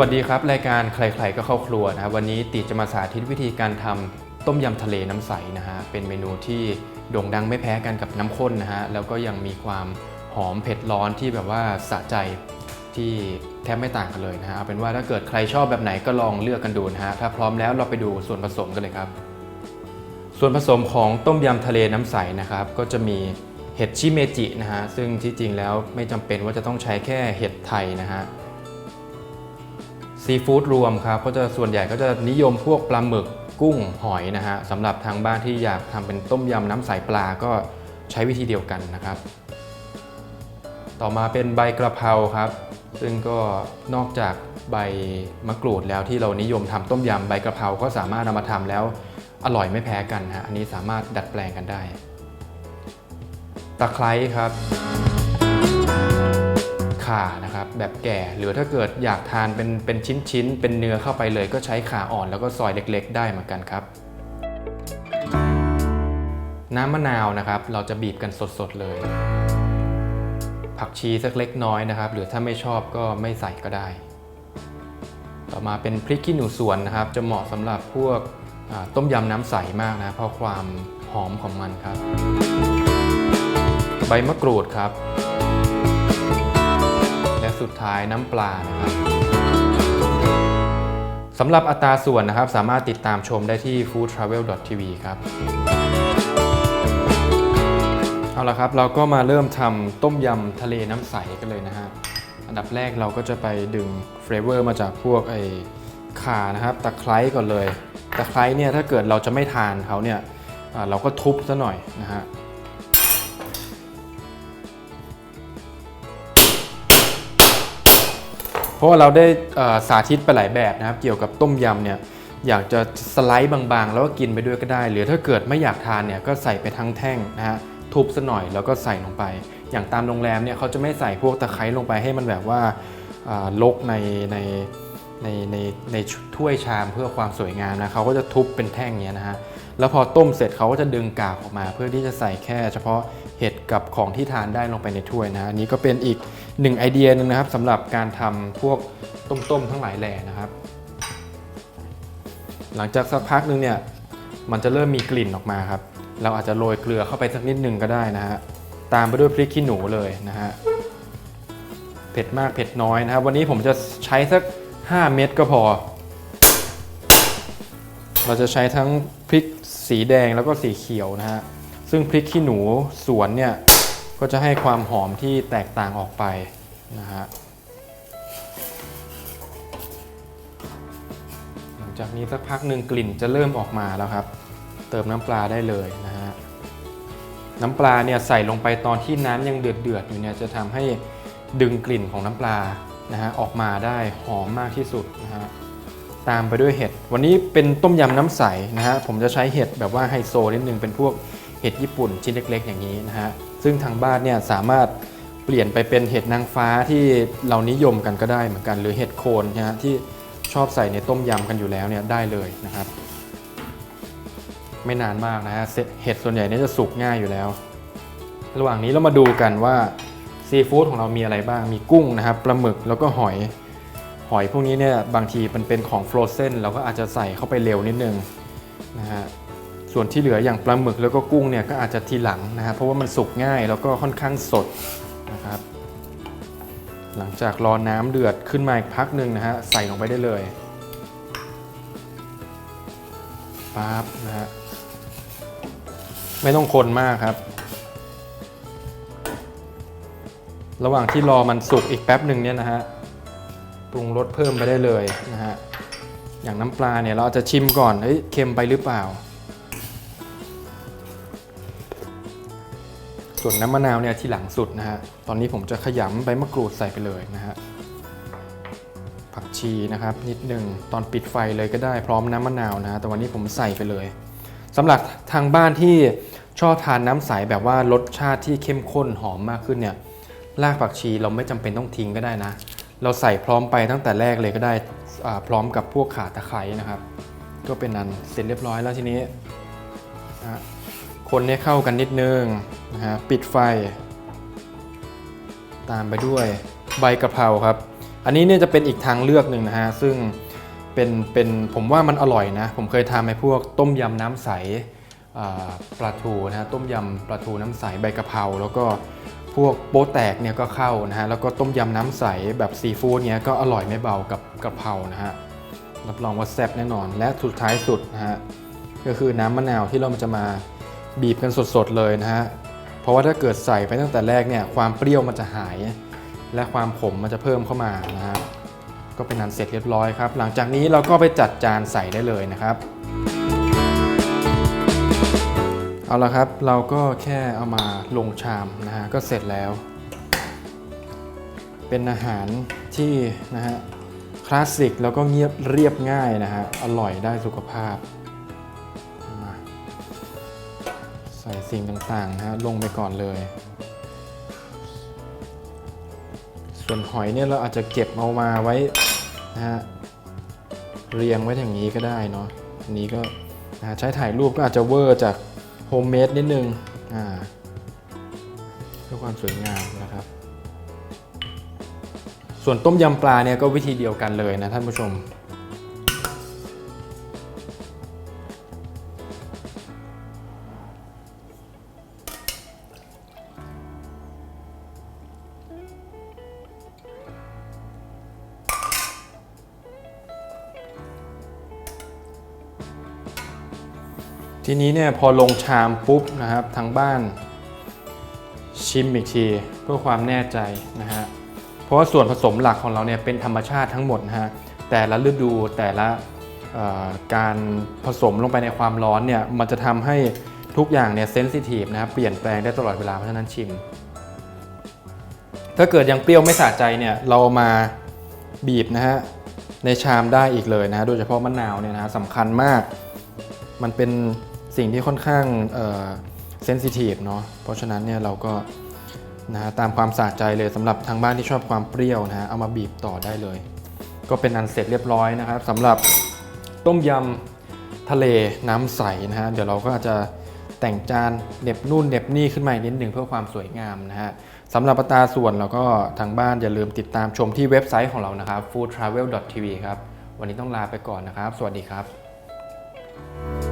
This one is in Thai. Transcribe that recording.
วัสดีครับ รายการใครๆก็เข้าครัวนะครับวันนี้ติจะมาสาธิตวิธีการทำต้มยำทะเลน้ำใสนะฮะเป็นเมนูที่โด่งดังไม่แพ้กันกับน้ำข้นนะฮะแล้วก็ยังมีความหอมเผ็ดร้อนที่แบบว่าสะใจที่แทบไม่ต่างกันเลยนะฮะเอาเป็นว่าถ้าเกิดใครชอบแบบไหนก็ลองเลือกกันดูนะฮะถ้าพร้อมแล้วเราไปดูส่วนผสมกันเลยครับ ส่วนผสมของต้มยำทะเลน้ำใสนะครับก็จะมีเห็ดชิเมจินะฮะซึ่งที่จริงแล้วไม่จำเป็นว่าจะต้องใช้แค่เห็ดไทยนะฮะ ซีฟู้ดรวมครับก็จะส่วนใหญ่ก็จะนิยมพวกปลาหมึกกุ้งหอยนะฮะสำหรับทางบ้านที่อยากทำเป็นต้มยำน้ำใสปลาก็ใช้วิธีเดียวกันนะครับ ต่อมาเป็นใบกระเพราครับ ซึ่งก็นอกจากใบมะกรูดแล้วที่เรานิยมทำต้มยำใบกระเพราก็สามารถนำมาทำแล้วอร่อยไม่แพ้กันฮะอันนี้สามารถดัดแปลงกันได้ ตะไคร้ครับ ข่านะครับแบบแก่ หรือถ้าเกิดอยากทานเป็นเป็นชิ้นๆ เป็นเนื้อเข้าไปเลย ก็ใช้ขาอ่อนแล้วก็ซอยเล็กๆ ได้เหมือนกันครับ น้ำมะนาวนะครับเราจะบีบกันสดๆเลย ผักชีสักเล็กน้อยนะครับ หรือถ้าไม่ชอบก็ไม่ใส่ก็ได้ ต่อมาเป็นพริกขี้หนูสวนนะครับ จะเหมาะสำหรับพวกต้มยำน้ำใสมากนะเพราะความหอมของมันครับ ใบมะกรูดครับ สุดท้ายน้ำปลานะครับสำหรับอัตราส่วนนะครับสามารถติดตามชมได้ที่ foodtravel.tv ครับเอาละครับเราก็มาเริ่มทำต้มยำทะเลน้ำใสกันเลยนะฮะอันดับแรกเราก็จะไปดึงเฟรเวอร์มาจากพวกไอ้ข่านะครับตะไคร้ก่อนเลยตะไคร้เนี่ยถ้าเกิดเราจะไม่ทานเขาเนี่ยเราก็ทุบซะหน่อยนะฮะ เพราะว่าเราได้สาธิตไปหลายแบบนะครับ เกี่ยวกับต้มยำเนี่ยอยากจะสไลด์บางๆ แล้วก็กินไปด้วยก็ได้ หรือถ้าเกิดไม่อยากทานเนี่ยก็ใส่ไปทั้งแท่งนะฮะทุบซะหน่อยแล้วก็ใส่ลงไป อย่างตามโรงแรมเนี่ยเขาจะไม่ใส่พวกตะไคร้ลงไปให้มันแบบว่าลกในใน ในในในถ้วยชามเพื่อความสวยงามนะเขาก็จะทุบเป็นแท่งเนี้ยนะฮะแล้วพอต้มเสร็จเขาก็จะดึงกากออกมา เพื่อที่จะใส่แค่เฉพาะเห็ดกับของที่ทานได้ลงไปในถ้วยนะอันนี้ก็เป็นอีกหนึ่งไอเดียหนึงนะครับสำหรับการทำพวกต้มๆทั้งหลายแหล่นะครับ หลังจากสักพักหนึงเนี่ยมันจะเริ่มมีกลิ่นออกมาครับเราอาจจะโรยเกลือเข้าไปสักนิดหนึ่งก็ได้นะฮะตามไปด้วยพริกขี้หนูเลยนะฮะเผ็ดมากเผ็ดน้อยนะครับวันนี้ผมจะใช้สัก 5 เม็ดก็พอ เราจะใช้ทั้งพริกสีแดงแล้วก็สีเขียวนะฮะ ซึ่งพริกขี้หนูสวนเนี่ย ก็จะให้ความหอมที่แตกต่างออกไปนะฮะ หลังจากนี้สักพักหนึ่งกลิ่นจะเริ่มออกมาแล้วครับ เติมน้ำปลาได้เลยนะฮะ น้ำปลาเนี่ยใส่ลงไปตอนที่น้ำยังเดือดเดือดๆอยู่เนี่ยจะทำให้ดึงกลิ่นของน้ำปลา นะฮะออกมาได้หอมมากที่สุดนะฮะตามไปด้วยเห็ด วันนี้เป็นต้มยำน้ำใสนะฮะผมจะใช้เห็ดแบบว่าไฮโซนิดนึงเป็นพวกเห็ดญี่ปุ่นชิ้นเล็ก ๆ อย่างนี้นะฮะซึ่งทางบ้านเนี่ยสามารถเปลี่ยนไปเป็นเห็ดนางฟ้าที่เรานิยมกันก็ได้เหมือนกัน หรือเห็ดโคนนะฮะที่ชอบใส่ในต้มยำกันอยู่แล้วเนี่ยได้เลยนะครับ ไม่นานมากนะฮะเห็ดส่วนใหญ่เนี่ยจะสุกง่ายอยู่แล้ว ระหว่างนี้เรามาดูกันว่า ซีฟู้ดของเรามีอะไรบ้าง มีกุ้งนะครับ ปลาหมึก แล้วก็หอย หอยพวกนี้เนี่ยบางทีมันเป็นของฟรอเซนเราก็อาจจะใส่เข้าไปเร็วนิดนึงนะฮะ ส่วนที่เหลืออย่างปลาหมึกแล้วก็กุ้งเนี่ยก็อาจจะทีหลังนะฮะ เพราะว่ามันสุกง่ายแล้วก็ค่อนข้างสดนะครับ หลังจากรอน้ำเดือดขึ้นมาอีกพักหนึ่งนะฮะ ใส่ลงไปได้เลยปั๊บนะฮะ ไม่ต้องคนมากครับ ระหว่างที่รอมันสุกอีกแป๊บหนึ่งเนี่ยนะฮะปรุงรสเพิ่มไปได้เลยนะฮะอย่างน้ำปลาเนี่ยเราจจะชิมก่อนเฮ้ยเค็มไปหรือเปล่า ส่วนน้ำมะนาวเนี่ยที่หลังสุดนะฮะตอนนี้ผมจะขยำใบมะกรูดใส่ไปเลยนะฮะผักชีนะครับนิดหนึ่งตอนปิดไฟเลยก็ได้พร้อมน้ำมะนาวนะฮะแต่วันนี้ผมใส่ไปเลยสำหรับทางบ้านที่ชอบทานน้ำใสแบบว่ารสชาติที่เข้มข้นหอมมากขึ้นเนี่ย รากผักชีเราไม่จำเป็นต้องทิ้งก็ได้นะ เราใส่พร้อมไปตั้งแต่แรกเลยก็ได้พร้อมกับพวกข่าตะไคร้นะครับ ก็เป็นนั้นเสร็จเรียบร้อยแล้วทีนี้นะคนให้เข้ากันนิดนึงนะฮะปิดไฟ ตามไปด้วยใบกะเพราครับ อันนี้เนี่ยจะเป็นอีกทางเลือกหนึ่งนะฮะซึ่งเป็นเป็นผมว่ามันอร่อยนะ ผมเคยทำในพวกต้มยำน้ำใสปลาทูนะฮะต้มยำปลาทูน้ำใสใบกะเพราแล้วก็ พวกโป๊แตกเนี่ยก็เข้านะฮะ แล้วก็ต้มยำน้ำใสแบบซีฟู้ดเนี่ยก็อร่อยไม่เบากับกะเพรานะฮะ รับรองว่าแซ่บแน่นอน และสุดท้ายสุดนะฮะ ก็คือน้ำมะนาวที่เราจะมาบีบกันสดๆเลยนะฮะ เพราะว่าถ้าเกิดใส่ไปตั้งแต่แรกเนี่ยความเปรี้ยวมันจะหาย และความขมมันจะเพิ่มเข้ามานะฮะ ก็เป็นอันเสร็จเรียบร้อยครับ หลังจากนี้เราก็ไปจัดจานใส่ได้เลยนะครับ เอาละครับเราก็แค่เอามาลงชามนะฮะก็เสร็จแล้ว เป็นอาหารที่นะฮะคลาสสิกแล้วก็เงียบเรียบง่ายนะฮะอร่อยได้สุขภาพมาใส่สิ่งต่างๆนะฮะลงไปก่อนเลย ส่วนหอยเนี่ยเราอาจจะเก็บเอามาไว้นะฮะเรียงไว้อย่างนี้ก็ได้เนาะอันนี้ก็นะใช้ถ่ายรูปก็อาจจะเวอร์จาก โฮมเมดนิดนึงอ่าเพื่อความสวยงามนะครับ ส่วนต้มยำปลาเนี่ยก็วิธีเดียวกันเลยนะท่านผู้ชม ทีนี้เนี่ยพอลงชามปุ๊บนะครับทางบ้าน ชิมอีกทีเพื่อความแน่ใจนะฮะเพราะว่าส่วนผสมหลักของเราเนี่ยเป็นธรรมชาติทั้งหมดนะฮะแต่ละฤดูแต่ละการผสมลงไปในความร้อนเนี่ยมันจะทำให้ทุกอย่างเนี่ยเซนซิทีฟนะครับเปลี่ยนแปลงได้ตลอดเวลาเพราะฉะนั้นชิม ถ้าเกิดยังเปรี้ยวไม่สะใจเนี่ยเรามาบีบนะฮะในชามได้อีกเลยนะโดยเฉพาะมะนาวเนี่ยนะสำคัญมาก มันเป็น สิ่งที่ค่อนข้างเซนซิทีฟเนาะเพราะฉะนั้นเนี่ยเราก็นะฮะตามความสะใจเลยสำหรับทางบ้านที่ชอบความเปรี้ยวนะฮะเอามาบีบต่อได้เลย ก็เป็นอันเสร็จเรียบร้อยนะครับสำหรับต้มยำทะเลน้ำใสนะฮะเดี๋ยวเราก็อาจจะแต่งจานเน็บนู่นเน็บนี่ขึ้นมาอีกนิดหนึ่งเพื่อความสวยงามนะฮะสำหรับอัตราส่วนเราก็ทางบ้านอย่าลืมติดตามชมที่เว็บไซต์ของเรานะครับ foodtravel.tv ครับ วันนี้ต้องลาไปก่อนนะครับ สวัสดีครับ